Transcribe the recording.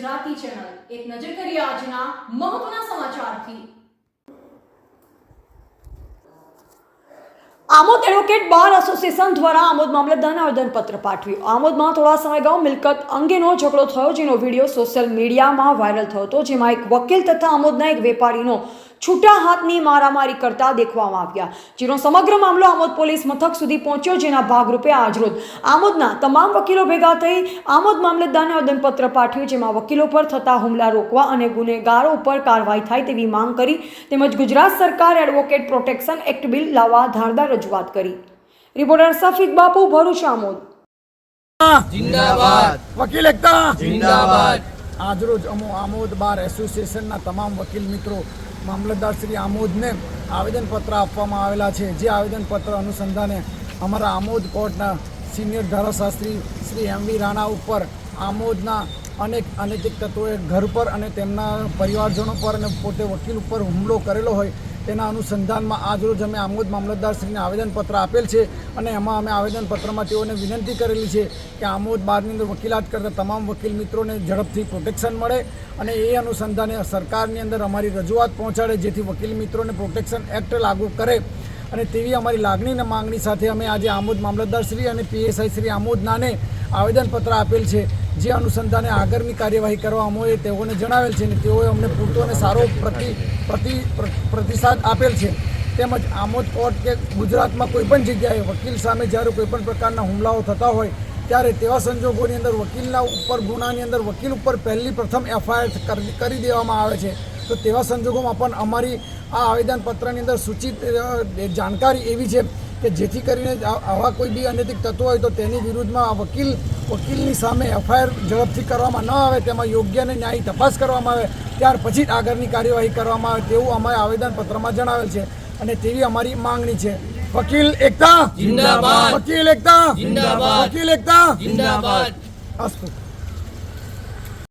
Gujarati channel એક નજર કરીએ આજના મહત્વના સમાચારથી. આમોદ એડવોકેટ બાર એસોસિએશન દ્વારા આમોદ મામલતદારને આવેદનપત્ર પાઠવ્યું. આમોદમાં થોડા સમય અગાઉ મિલકત અંગેનો ઝઘડો થયો, જેનો વીડિયો સોશિયલ મીડિયામાં વાયરલ થયો હતો. જેમાં એક વકીલ તથા આમોદના એક વેપારીનો છૂટા હાથની મારામારી કરતા દેખવામાં આવ્યા. જેનો સમગ્ર મામલો આમોદ પોલીસ મથક સુધી પહોંચ્યો જેના ભાગરૂપે આજરોજ આમોદના તમામ વકીલો ભેગા થઈ આમોદ મામલતદારને આવેદનપત્ર પાઠવ્યું જેમાં વકીલો પર થતા હુમલા રોકવા અને ગુનેગારો ઉપર કાર્યવાહી થાય તેવી માંગ કરી તેમજ ગુજરાત સરકાર એડવોકેટ પ્રોટેક્શન એક્ટ બિલ લાવવા ધારદાર રજૂઆત કરી. રિપોર્ટર સફીક બાપુ ભરૂચ આમોદ. જિંદાબાદ. વકીલ એકતા. જિંદાબાદ. આજરોજ અમો આમોદ બાર એસોસિએશનના તમામ વકીલ મિત્રો મામલતદાર શ્રી આમોદને આવેદનપત્ર આપવામાં આવેલા છે. જે આવેદનપત્ર અનુસંધાને અમારા આમોદ કોર્ટના સિનિયર ધારાશાસ્ત્રી શ્રી એમ વી રાણા ઉપર આમોદના અનેક અનૈતિક તત્વોએ ઘર પર અને તેમના પરિવારજનો પર અને પોતે વકીલ ઉપર હુમલો કરેલો હોય તેના અનુસંધાનમાં આજરોજ અમે આમોદ મામલતદારશ્રીને આવેદનપત્ર આપેલ છે અને એમાં અમે આવેદનપત્રમાં તેઓને વિનંતી કરેલી છે કે આમોદ બારની અંદર વકીલાત કરતા તમામ વકીલ મિત્રોને ઝડપથી પ્રોટેક્શન મળે અને એ અનુસંધાને સરકારની અંદર અમારી રજૂઆત પહોંચાડે જેથી વકીલ મિત્રોને પ્રોટેક્શન એક્ટ લાગુ કરે. અને તેવી અમારી લાગણી માંગણી સાથે અમે આજે આમોદ મામલતદારશ્રી અને પીએસઆઈ શ્રી આમોદનાને આવેદનપત્ર આપેલ છે. જે અનુસંધાને આગળની કાર્યવાહી કરવા અમોએ તેઓને જણાવેલ છે અને તેઓએ અમને પૂરતો અને સારો પ્રતિ પ્રતિ, પ્ર- પ્રતિસાદ આપેલ છે. તેમજ આમોદ કોર્ટ કે ગુજરાતમાં કોઈ પણ જગ્યાએ વકીલ સામે જ્યારે કોઈ પણ પ્રકારના હુમલાઓ થતા હોય, ત્યારે તેવા સંજોગોની અંદર વકીલના ઉપર, ગુનાની અંદર વકીલ ઉપર પહેલી પ્રથમ એફઆઈઆર કરી દેવામાં આવે છે. તો તેવા સંજોગોમાં પણ અમારી આ આવેદનપત્રની અંદર સૂચિત જાણકારી એવી છે કે જેથી કરીને આવા કોઈ બી અનૈતિક તત્વો હોય તો તેની વિરુદ્ધમાં વકીલ વકીલની સામે એફઆઈઆર ઝડપથી કરવામાં ન આવે તેમાં યોગ્ય અને ન્યાયી તપાસ કરવામાં આવે ત્યાર પછી જ આગળની કાર્યવાહી કરવામાં આવે તેવું અમારે આવેદનપત્રમાં જણાવેલ છે અને તેવી અમારી માંગણી છે. વકીલ એકતા! જિંદાબાદ. વકીલ એકતા! જિંદાબાદ. વકીલ એકતા! જિંદાબાદ! અસ્તુ.